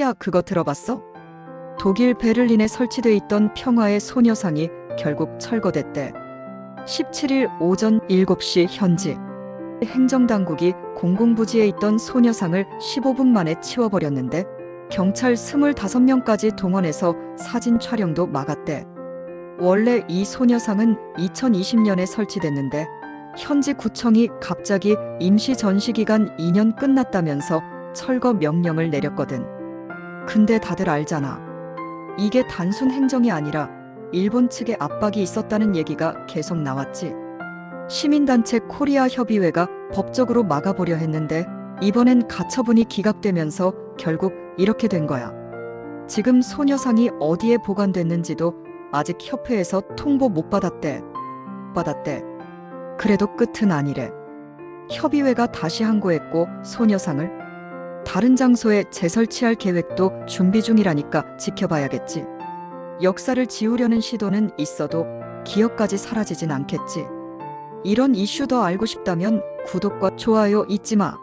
야, 그거 들어봤어? 독일 베를린에 설치돼 있던 평화의 소녀상이 결국 철거됐대. 17일 오전 7시 현지. 행정당국이 공공부지에 있던 소녀상을 15분 만에 치워버렸는데 경찰 25명까지 동원해서 사진 촬영도 막았대. 원래 이 소녀상은 2020년에 설치됐는데 현지 구청이 갑자기 임시 전시 기간 2년 끝났다면서 철거 명령을 내렸거든. 근데 다들 알잖아. 이게 단순 행정이 아니라 일본 측의 압박이 있었다는 얘기가 계속 나왔지. 시민단체 코리아 협의회가 법적으로 막아보려 했는데 이번엔 가처분이 기각되면서 결국 이렇게 된 거야. 지금 소녀상이 어디에 보관됐는지도 아직 협회에서 통보 못 받았대. 받았대. 그래도 끝은 아니래. 협의회가 다시 항고했고 소녀상을 다른 장소에 재설치할 계획도 준비 중이라니까 지켜봐야겠지. 역사를 지우려는 시도는 있어도 기억까지 사라지진 않겠지. 이런 이슈 더 알고 싶다면 구독과 좋아요 잊지 마.